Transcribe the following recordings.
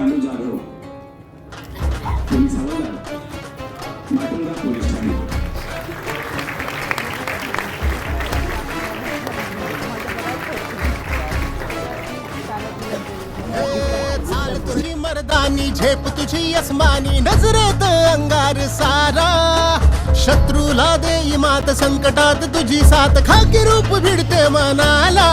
पांडू जाधव. मर्दानी झेप तुझी यस्मानी नजरेत अंगार सारा. शत्रूला देई मात संकटात तुझी साथ खाकी रूप भिडते मनाला.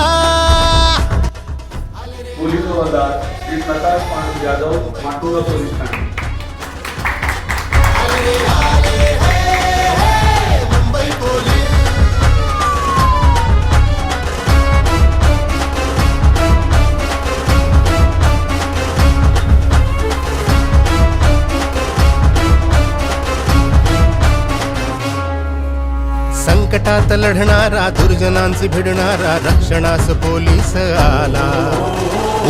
पोलीस हवालदार श्री प्रकाश पांडू जाधव माटुंगा पोलीस ठाणे. संकटात लढणारा दुर्जनांचे भिडणारा रक्षणास पोलीस आला.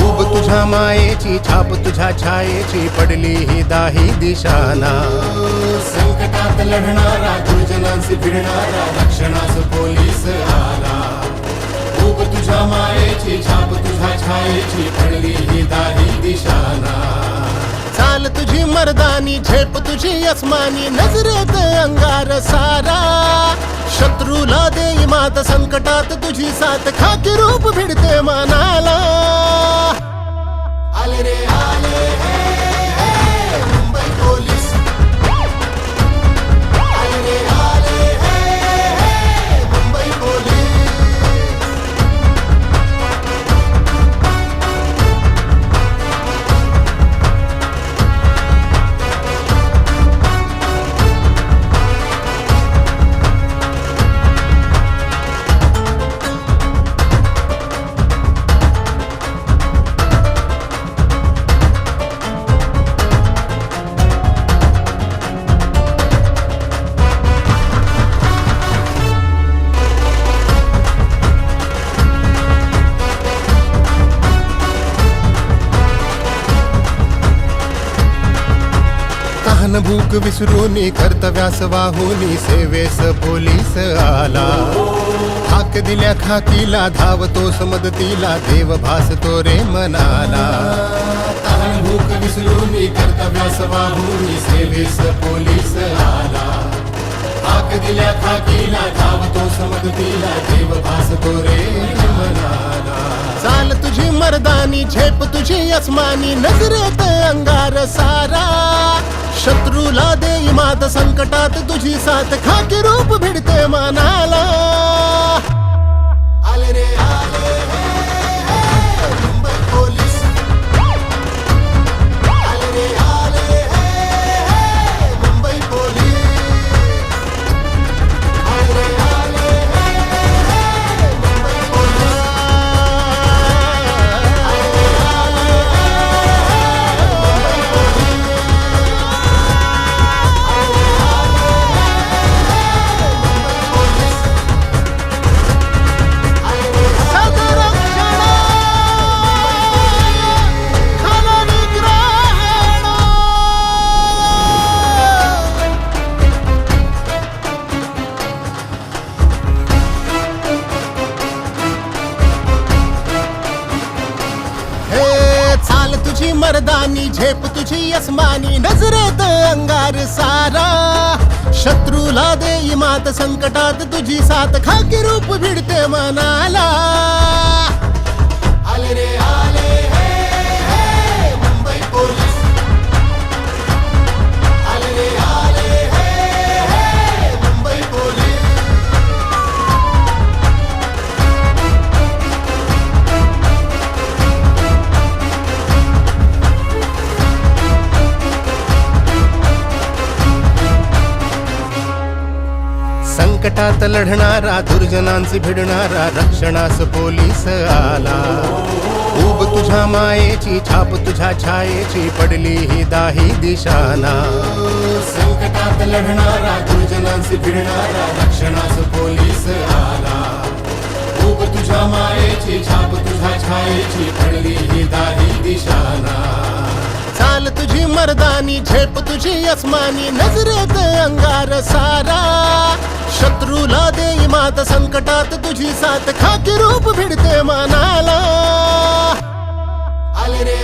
उब तुझ्या मायेची छाप तुझ्या छायेची पडली ही दाही दिशाना. संकटात लढणारा दुर्जनांचे भिडणारा रक्षणास पोलीस आला. उब तुझ्या मायेची छाप तुझ्या छायेची पडली ही दाही दिशाना. चाल तुझी मर्दानी झेप तुझी अस्मानी नजरेत अंगार सारा. शत्रूला दे मात संकटात तुझी साथ खाकी रूप भिडते मनाला. आले भूक विसरूनी कर्तव्यास वाहुनी सेवेस पोलीस आला. हाक दिल्या खाकीला धावतो समदतीला देव भासतो रे मनाला. भूक विसरूनी कर्तव्यास वाहुनी सेवेस पोलीस आला. हाक दिल्या खाकीला धावतो समदतीला देव भासतो रे मनाला. चाल तुझी मर्दानी झेप तुझी अस्मानी नजरेत अंगार सारा. शत्रूला दे मात संकटात तुझी साथ खाकी रूप भिडते मनाला. आले रे. मर्दानी झेप तुझी अस्मानी नजरेत अंगार सारा. शत्रूला दे मात संकटात तुझी साथ. खाकी रूप भिडते मनाला. संकटात लढणारा दुर्जनांचे भिडणारा रक्षणास पोलीस आला. उब तुझ्या मायेची छाप तुझ्या छायेची पडली ही दाही दिशाला संकटात लढणारा दुर्जनांशी भिडणारा रक्षणास पोलीस आला. ऊब तुझ्या मायेची छाप तुझ्या छायेची पडली ही दाही दिशाला चाल तुझी मर्दानी झेप तुझी अस्मानी नजरेत अंगार सारा. शत्रूला दे मात संकटात तुझी साथ खाकी रूप भिडते मनाला. आले रे